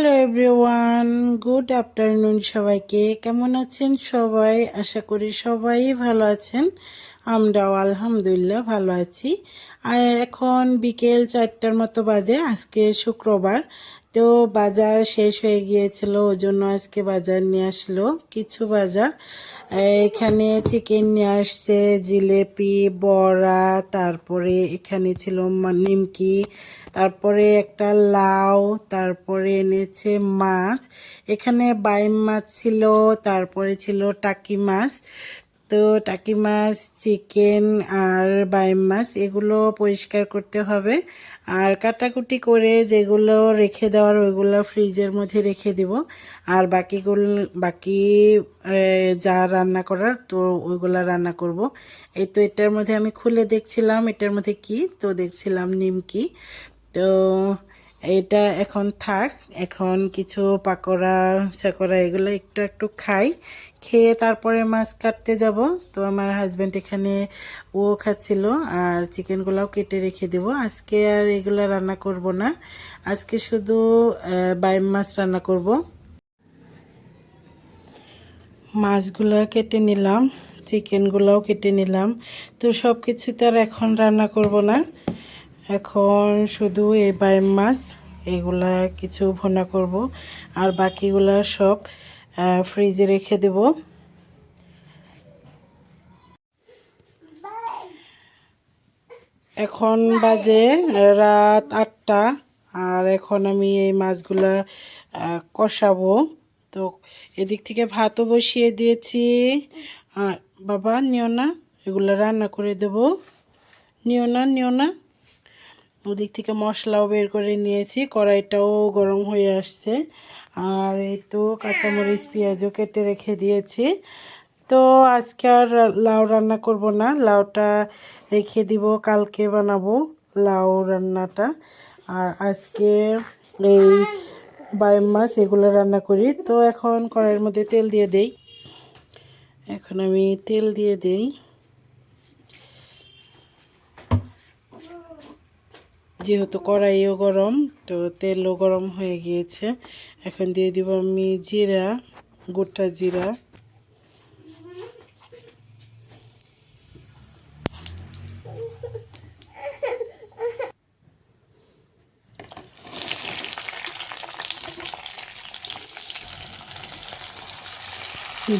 Hello everyone good afternoon সবাইকে। কেমন আছেন সবাই? আশা করি সবাই ভালো আছেন। আমরাও আলহামদুলিল্লাহ ভালো আছি। এখন বিকেল চারটার মতো বাজে, আজকে শুক্রবার। তো বাজার শেষ হয়ে গিয়েছিল ওই জন্য আজকে বাজার নিয়ে আসলো কিছু বাজার। এখানে চিকেন নিয়ে আসছে, জিলেপি, বড়া, তারপরে এখানে ছিল নিমকি, তারপরে একটা লাউ, তারপরে এনেছে মাছ। এখানে বাইম মাছ ছিল, তারপরে ছিল টাকি মাছ। তো টাকি মাছ, চিকেন আর বাইম মাছ এগুলো পরিষ্কার করতে হবে। আর কাটাকুটি করে যেগুলো রেখে দেওয়ার ওইগুলো ফ্রিজের মধ্যে রেখে দিব। আর বাকিগুলো, বাকি যা রান্না করার তো ওইগুলো রান্না করব। এই তো এটার মধ্যে আমি খুলে দেখছিলাম। এটার মধ্যে কি? তো দেখছিলাম নিমকি। তো এটা এখন থাক, এখন কিছু পাকোড়া চাকোড়া এগুলো একটু একটু খাই। খেয়ে তারপরে মাছ কাটতে যাব। তো আমার হাজব্যান্ড এখানে ও খাচ্ছিল আর চিকেনগুলোও কেটে রেখে দেব। আজকে আর এগুলো রান্না করব না। আজকে শুধু বাইম মাছ রান্না করব। মাছগুলো কেটে নিলাম চিকেনগুলোও কেটে নিলাম। তো সব কিছু তো আর এখন রান্না করব না। এখন শুধু এই বাইম মাছ। এগুলা কিছু ভুনা করব। আর বাকিগুলা সব ফ্রিজে রেখে দেব। এখন বাজে রাত আটটা, আর এখন আমি এই মাছগুলা কষাবো। তো এদিক থেকে ভাতও বসিয়ে দিয়েছি। আর বাবা, নিও না, এগুলো রান্না করে দেব। নিও না নিও না। ওদিক থেকে মশলাও বের করে নিয়েছি, কড়াইটাও গরম হয়ে আসছে। আর এই তো কাঁচামরিচ, পেঁয়াজও কেটে রেখে দিয়েছি। তো আজকে আর লাউ রান্না করব না, লাউটা রেখে দিব, কালকে বানাবো লাউ রান্নাটা। আর আজকে এই বাইম মাছ, এগুলো রান্না করি। তো এখন কড়াইয়ের মধ্যে তেল দিয়ে দেই। এখন আমি তেল দিয়ে দেই। যেহেতু কড়াইও গরম, তো তেলও গরম হয়ে গিয়েছে। এখন দিয়ে দিব আমি জিরা, গোটা জিরা।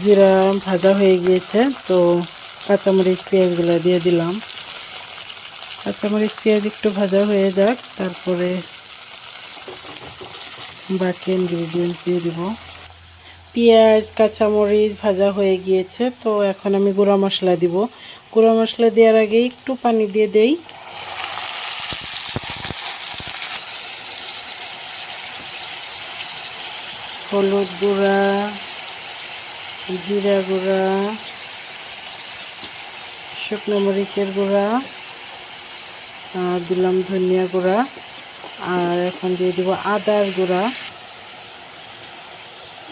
জিরা ভাজা হয়ে গিয়েছে, তো কাঁচামরিচ পেঁয়াজগুলো দিয়ে দিলাম। কাঁচামরিচ পেঁয়াজ একটু ভাজা হয়ে যাক, তারপরে বাকি ইনগ্রিডিয়েন্টস দিয়ে দিব। পেঁয়াজ, কাঁচামরিচ ভাজা হয়ে গিয়েছে, তো এখন আমি গুঁড়া মশলা দিব। গুঁড়া মশলা দেওয়ার আগে একটু পানি দিয়ে দেই। হলুদ গুঁড়া, জিরা গুঁড়া, শুকনো মরিচের গুঁড়া। আর দিলাম ধনিয়া গুঁড়া, আর এখন দিয়ে দিব আদার গুঁড়া।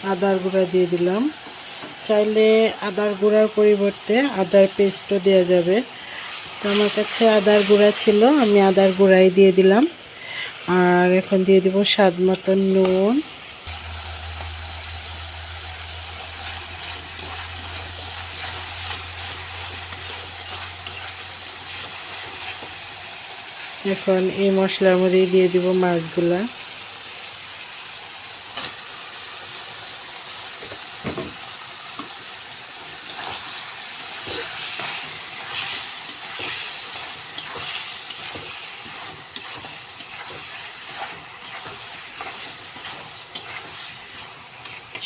আদার গুঁড়া দিয়ে দিলাম। চাইলে আদার গুঁড়ার পরিবর্তে আদার পেস্টও দেওয়া যাবে। তো আমার কাছে আদার গুঁড়া ছিল, আমি আদার গুঁড়াই দিয়ে দিলাম। আর এখন দিয়ে দিব স্বাদ মতন নুন। এখন এই মশলার মধ্যে দিয়ে দিব মাছগুলা।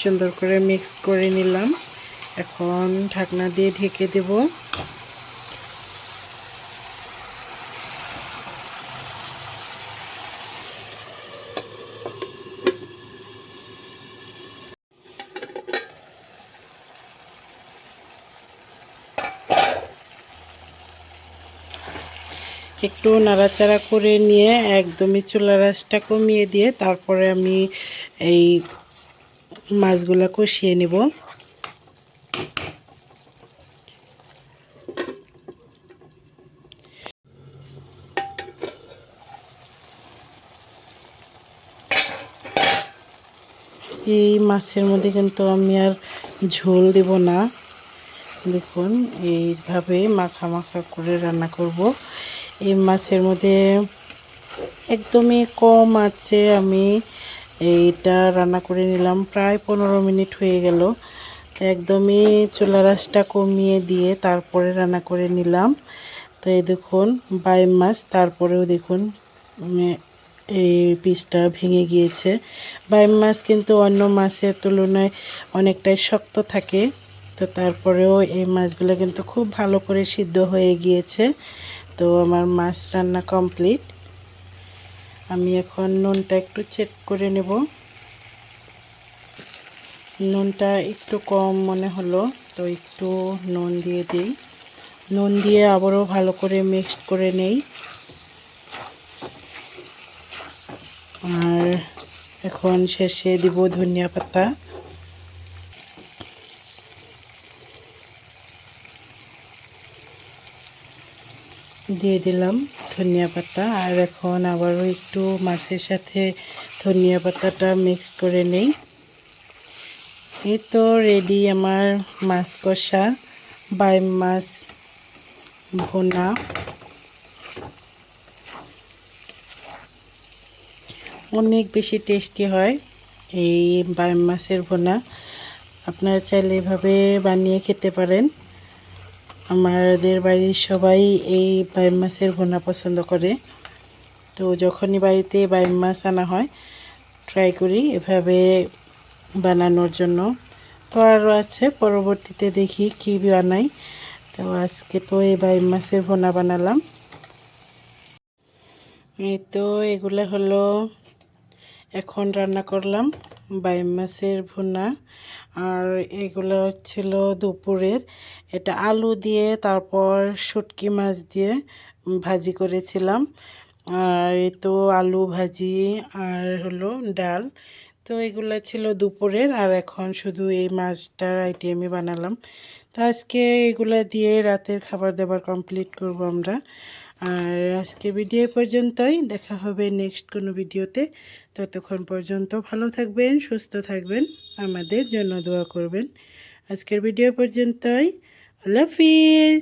সুন্দর করে মিক্স করে নিলাম। এখন ঢাকনা দিয়ে ঢেকে দেব। একটু নাড়াচাড়া করে নিয়ে একদমই চুলা রাসটা কমিয়ে দিয়ে তারপরে আমি এই মাছগুলা কষিয়ে নেব। এই মাছের মধ্যে কিন্তু আমি আর ঝোল দেব না। দেখুন, এইভাবে মাখা মাখা করে রান্না করব। এই মাছের মধ্যে একদমই কম আছে। আমি এইটা রান্না করে নিলাম। প্রায় পনেরো মিনিট হয়ে গেল। একদমই চুলা রাসটা কমিয়ে দিয়ে তারপরে রান্না করে নিলাম। তো এই দেখুন, বাইম মাছ। তারপরেও দেখুন এই পিসটা ভেঙে গিয়েছে। বাইম মাছ কিন্তু অন্য মাছের তুলনায় অনেকটাই শক্ত থাকে। তো তারপরেও এই মাছগুলো কিন্তু খুব ভালো করে সিদ্ধ হয়ে গিয়েছে। তো আমার মাছ রান্না কমপ্লিট। আমি এখন নুনটা একটু চেক করে নেব। নুনটা একটু কম মনে হলো, তো একটু নুন দিয়ে দিই। নুন দিয়ে আবারও ভালো করে মিক্সড করে নেই। আর এখন শেষে দিব ধনিয়া পাতা। দিয়ে দিলাম ধনিয়া পাতা। আর এখন আবারও একটু মাছের সাথে ধনিয়া পাতাটা মিক্স করে নেই। এই তো রেডি আমার মাছ কষা, বাই মাছ ভোনা। অনেক বেশি টেস্টি হয় এই বাই মাছের ভোনা। আপনারা চাইলে এভাবে বানিয়ে খেতে পারেন। আমাদের বাড়ির সবাই এই বাইম মাছের ভোনা পছন্দ করে। তো যখনই বাড়িতে বাইম মাছ আনা হয় ট্রাই করি এভাবে বানানোর জন্য। তো আরও আছে, পরবর্তীতে দেখি কী বানাই। তো আজকে তো এই বাইম মাছের ভোনা বানালাম। এই তো এগুলো হলো এখন রান্না করলাম বাইম মাছের ভুনা। আর এগুলো ছিল দুপুরের। এটা আলু দিয়ে, তারপর শুটকি মাছ দিয়ে ভাজি করেছিলাম। আর তো আলু ভাজি আর হলো ডাল। তো এগুলো ছিল দুপুরের। আর এখন শুধু এই মাছটার আইটেমই বানালাম। তো আজকে এগুলো দিয়ে রাতের খাবার দাবার কমপ্লিট করব আমরা। আর আজকে ভিডিও পর্যন্তই। দেখা হবে নেক্সট কোনো ভিডিওতে ততক্ষণ পর্যন্ত ভালো থাকবেন, সুস্থ থাকবেন। আমাদের জন্য দোয়া করবেন। আজকের ভিডিও পর্যন্তই। আল্লাহ হাফিজ।